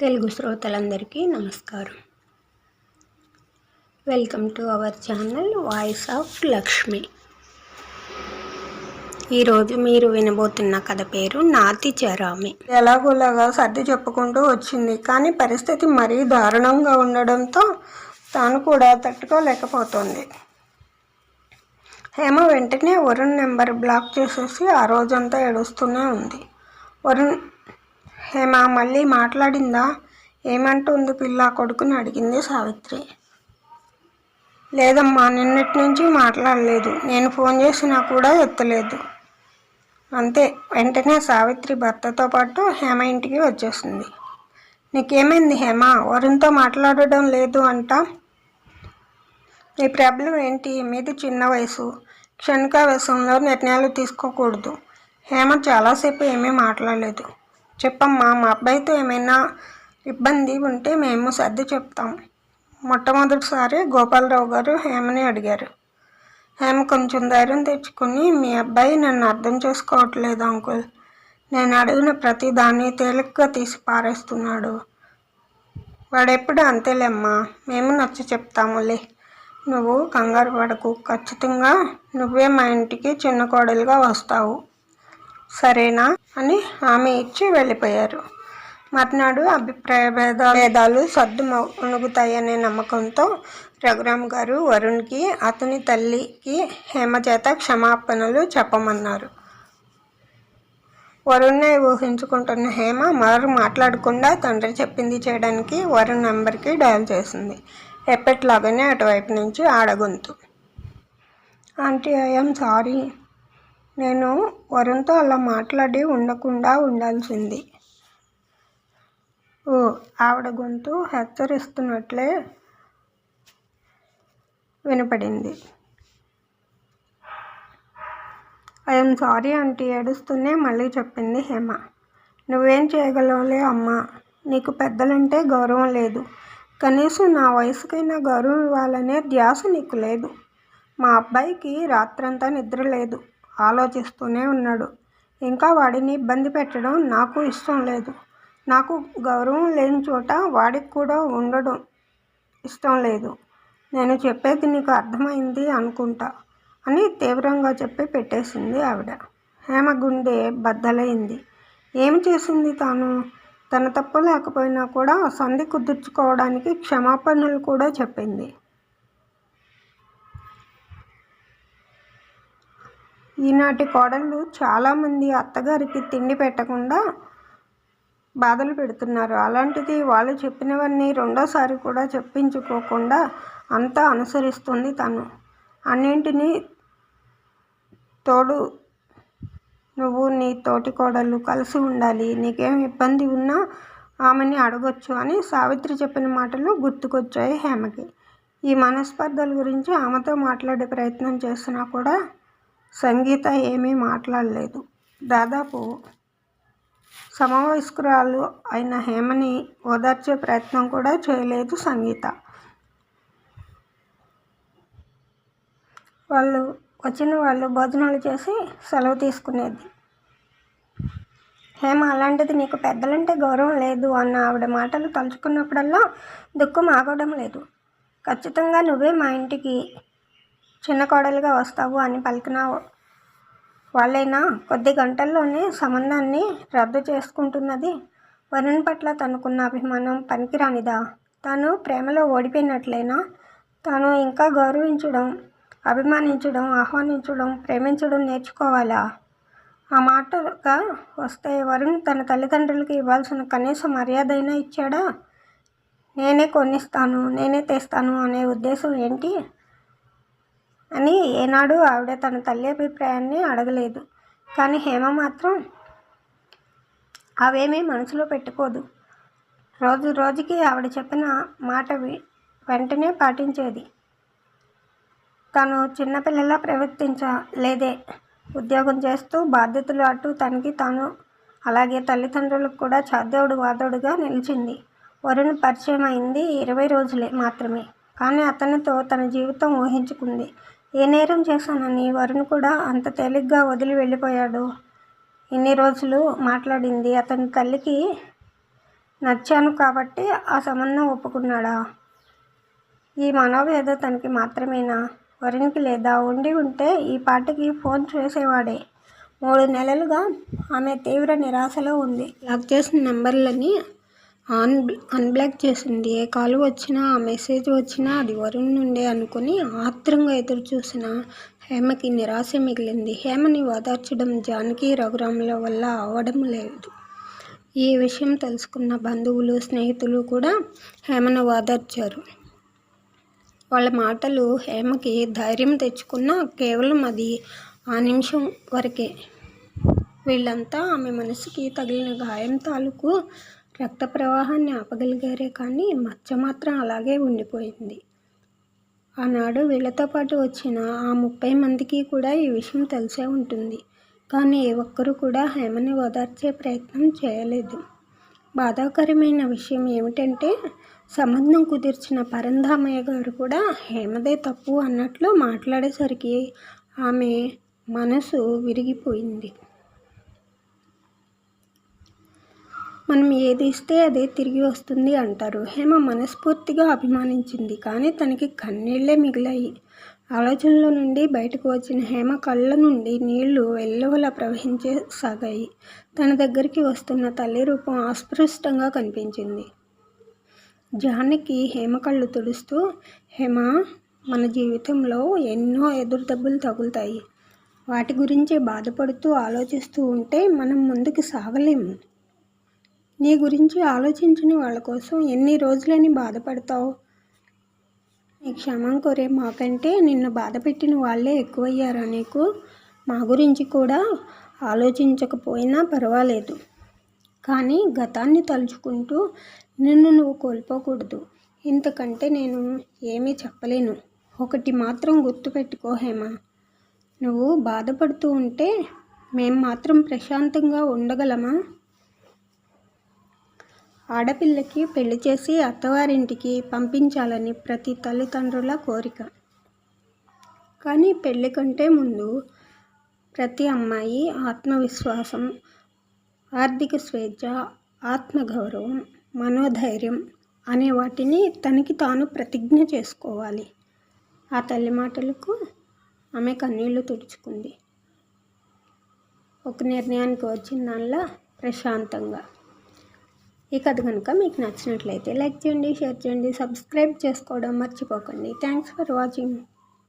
తెలుగు శ్రోతలందరికీ నమస్కారం. Welcome to our channel voice of Lakshmi ఈరోజు మీరు వినబోతున్న కథ పేరు నాతి చరామి. ఎలాగోలాగా సర్ది చెప్పుకుంటూ వచ్చింది కానీ పరిస్థితి మరీ దారుణంగా ఉండడంతో తాను కూడా తట్టుకోలేకపోతుంది. హేమ వెంటనే వరుణ్ నెంబర్ బ్లాక్ చేసేసి ఆ రోజంతా ఏడుస్తూనే ఉంది. వరుణ్ హేమ మళ్ళీ మాట్లాడిందా? ఏమంటుంది పిల్ల? కొడుకుని అడిగింది సావిత్రి. లేదమ్మా నిన్నటి నుంచి మాట్లాడలేదు. నేను ఫోన్ చేసినా కూడా ఎత్తలేదు. అంతే. వెంటనే సావిత్రి భర్తతో పాటు హేమ ఇంటికి వచ్చేసింది. నీకేమైంది హేమ? వరుణ్తో మాట్లాడడం లేదు అంట. నీ ప్రాబ్లం ఏంటి? మీది చిన్న వయసు. క్షణికావేశంలో నిర్ణయాలు తీసుకోకూడదు. హేమ చాలాసేపు ఏమీ మాట్లాడలేదు. చెప్పమ్మా మా అబ్బాయితో ఏమైనా ఇబ్బంది ఉంటే మేము సర్ది చెప్తాం. మొట్టమొదటిసారి గోపాలరావు గారు హేమని అడిగారు. హేమ కొంచెం ధైర్యం తెచ్చుకుని మీ అబ్బాయి నన్ను అర్థం చేసుకోవట్లేదు అంకుల్. నేను అడిగిన ప్రతి దాన్ని తేలికగా తీసి పారేస్తున్నాడు. వాడెప్పుడు అంతేలేమ్మా మేము నచ్చ చెప్తాములే. నువ్వు కంగారు పడకు ఖచ్చితంగా నువ్వే మా ఇంటికి చిన్న కోడలుగా వస్తావు. సరేనా అని హామీ ఇచ్చి వెళ్ళిపోయారు. మర్నాడు అభిప్రాయ భేద భేదాలు సర్దు మునుగుతాయనే నమ్మకంతో రఘురామ్ గారు వరుణ్కి అతని తల్లికి హేమచేత క్షమాపణలు చెప్పమన్నారు. వరుణ్నే ఊహించుకుంటున్న హేమ మరో మాట్లాడకుండా తండ్రి చెప్పింది చేయడానికి వరుణ్ నెంబర్కి డయల్ చేసింది. ఎప్పటిలాగానే అటువైపు నుంచి ఆడగొంతు. Aunty I'm sorry. నేను వరుణ్తో అలా మాట్లాడి ఉండకుండా ఉండాల్సింది. ఓ ఆవిడ గొంతు హెచ్చరిస్తున్నట్లే వినపడింది. ఐఎమ్ సారీ ఆంటీ ఏడుస్తూనే మళ్ళీ చెప్పింది హేమ. నువ్వేం చేయగలవులే అమ్మా నీకు పెద్దలంటే గౌరవం లేదు. కనీసం నా వయసుకైనా గౌరవం ఇవ్వాలనే ధ్యాస నీకు లేదు. మా అబ్బాయికి రాత్రంతా నిద్ర లేదు. ఆలోచిస్తూనే ఉన్నాడు. ఇంకా వాడిని ఇబ్బంది పెట్టడం నాకు ఇష్టం లేదు. నాకు గౌరవం లేని చోట వాడికి కూడా ఉండడం ఇష్టం లేదు. నేను చెప్పేది నీకు అర్థమైంది అనుకుంటా అని తీవ్రంగా చెప్పి పెట్టేసింది ఆవిడ. హేమ గుండె బద్దలైంది. ఏమి చేసింది తాను? తన తప్పు లేకపోయినా కూడా సంధి కుదుర్చుకోవడానికి క్షమాపణలు కూడా చెప్పింది. ఈనాటి కోడళ్ళు చాలామంది అత్తగారికి తిండి పెట్టకుండా బాధలు పెడుతున్నారు. అలాంటిది వాళ్ళు చెప్పినవన్నీ రెండోసారి కూడా చెప్పించుకోకుండా అంతా అనుసరిస్తుంది తను. అన్నింటినీ తోడు నువ్వు నీ తోటి కోడళ్ళు కలిసి ఉండాలి. నీకేం ఇబ్బంది ఉన్నా ఆమెని అడగొచ్చు అని సావిత్రి చెప్పిన మాటలు గుర్తుకొచ్చాయి హేమకి. ఈ మనస్పర్ధల గురించి ఆమెతో మాట్లాడే ప్రయత్నం చేసినా కూడా సంగీత ఏమీ మాట్లాడలేదు. దాదాపు సమవయస్కురాలు అయిన హేమని ఓదార్చే ప్రయత్నం కూడా చేయలేదు సంగీత. వాళ్ళు వచ్చిన వాళ్ళు భోజనాలు చేసి సెలవు తీసుకునేది. హేమ అలాంటిది నీకు పెద్దలంటే గౌరవం లేదు అన్న ఆవిడ మాటలు తలుచుకున్నప్పుడల్లా దుఃఖం ఆగడం లేదు. ఖచ్చితంగా నువ్వే మా ఇంటికి చిన్న కోడలుగా వస్తావు అని పలికిన వాళ్ళైనా కొద్ది గంటల్లోనే సంబంధాన్ని రద్దు చేసుకుంటున్నది. వరుణ్ పట్ల తనకున్న అభిమానం పనికిరానిదా? తాను ప్రేమలో ఓడిపోయినట్లయినా తాను ఇంకా గౌరవించడం అభిమానించడం ఆహ్వానించడం ప్రేమించడం నేర్చుకోవాలా? ఆ మాటగా వస్తే వరుణ్ తన తల్లిదండ్రులకి ఇవ్వాల్సిన కనీస మర్యాద అయినా ఇచ్చాడా? నేనే కొనిస్తాను నేనే తెస్తాను అనే ఉద్దేశం ఏంటి? అని ఏనాడు ఆవిడ తన తల్లి అభిప్రాయాన్ని అడగలేదు. కానీ హేమ మాత్రం అవేమీ మనసులో పెట్టుకోదు. రోజు రోజుకి ఆవిడ చెప్పిన మాట వెంటనే పాటించేది. తను చిన్నపిల్లలా ప్రవర్తించలేదే. ఉద్యోగం చేస్తూ బాధ్యతలు అటు తనకి తాను అలాగే తల్లిదండ్రులకు కూడా చాదేవుడు వాదోడుగా నిలిచింది. వరుణ్ పరిచయం అయింది ఇరవై రోజులే మాత్రమే. కానీ అతనితో తన జీవితం ఊహించుకుంది. ఏ నేరం చేశానని వరుణ్ కూడా అంత తేలిగ్గా వదిలి వెళ్ళిపోయాడు. ఇన్ని రోజులు మాట్లాడింది. అతని తల్లికి నచ్చాను కాబట్టి ఆ సంబంధం ఒప్పుకున్నాడా? ఈ మనోవేద తనకి మాత్రమేనా? వరుణ్కి లేదా? ఉండి ఉంటే ఈ పాటికి ఫోన్ చేసేవాడే. మూడు నెలలుగా ఆమె తీవ్ర నిరాశలో ఉంది. లాక్ చేసిన నెంబర్లని ఆన్ అన్బ్లాక్ చేసింది. ఏ కాల్ వచ్చినా ఆ మెసేజ్ వచ్చినా అది వరుణ్ నుండే అనుకుని ఆత్రంగా ఎదురు చూసిన హేమకి నిరాశ మిగిలింది. హేమని ఓదార్చడం జానకి రఘురాముల వల్ల అవడం లేదు. ఈ విషయం తెలుసుకున్న బంధువులు స్నేహితులు కూడా హేమను ఓదార్చారు. వాళ్ళ మాటలు హేమకి ధైర్యం తెచ్చుకున్న కేవలం అది ఆ నిమిషం వరకే. వీళ్ళంతా ఆమె మనసుకి తగిలిన గాయం తాలూకు రక్త ప్రవాహాన్ని ఆపగలిగారే కానీ మచ్చ మాత్రం అలాగే ఉండిపోయింది. ఆనాడు వీళ్ళతో పాటు వచ్చిన ఆ ముప్పై మందికి కూడా ఈ విషయం తెలిసే ఉంటుంది. కానీ ఏ ఒక్కరూ కూడా హేమని ఓదార్చే ప్రయత్నం చేయలేదు. బాధాకరమైన విషయం ఏమిటంటే సంబంధం కుదిర్చిన పరంధామయ్య గారు కూడా హేమదే తప్పు అన్నట్లు మాట్లాడేసరికి ఆమె మనసు విరిగిపోయింది. మనం ఏది ఇస్తే అదే తిరిగి వస్తుంది అంటారు. హేమ మనస్ఫూర్తిగా అభిమానించింది. కానీ తనకి కన్నీళ్ళే మిగిలాయి. ఆలోచనలో నుండి బయటకు వచ్చిన హేమ కళ్ళ నుండి నీళ్ళు వెల్లువలా ప్రవహించసాగాయి తన దగ్గరికి వస్తున్న తల్లి రూపం అస్పృష్టంగా కనిపించింది. జానకి హేమ కళ్ళు తుడుస్తూ హేమ మన జీవితంలో ఎన్నో ఎదురు దెబ్బలు తగులుతాయి. వాటి గురించి బాధపడుతూ ఆలోచిస్తూ ఉంటే మనం ముందుకు సాగలేము నీ గురించి ఆలోచించని వాళ్ళ కోసం ఎన్ని రోజులని బాధపడతావు? నీ క్షమం కోరే మాకంటే నిన్ను బాధ పెట్టిన వాళ్ళే ఎక్కువయ్యారా నీకు? మా గురించి కూడా ఆలోచించకపోయినా పర్వాలేదు. కానీ గతాన్ని తలుచుకుంటూ నిన్ను నువ్వు కోల్పోకూడదు. ఇంతకంటే నేను ఏమీ చెప్పలేను. ఒకటి మాత్రం గుర్తుపెట్టుకో హేమ. నువ్వు బాధపడుతూ ఉంటే మేం మాత్రం ప్రశాంతంగా ఉండగలమా? ఆడపిల్లకి పెళ్ళి చేసి అత్తవారింటికి పంపించాలని ప్రతి తల్లిదండ్రుల కోరిక. కానీ పెళ్ళి కంటే ముందు ప్రతి అమ్మాయి ఆత్మవిశ్వాసం ఆర్థిక స్వేచ్ఛ ఆత్మగౌరవం మనోధైర్యం అనే వాటిని తనకి తాను ప్రతిజ్ఞ చేసుకోవాలి. ఆ తల్లి మాటలకు ఆమె కన్నీళ్ళు తుడుచుకుంది. ఒక నిర్ణయానికి వచ్చిన దానిలా ప్రశాంతంగా ఈ కథ కనుక మీకు నచ్చినట్లయితే లైక్ చేయండి షేర్ చేయండి సబ్స్క్రైబ్ చేసుకోవడం మర్చిపోకండి. Thanks for watching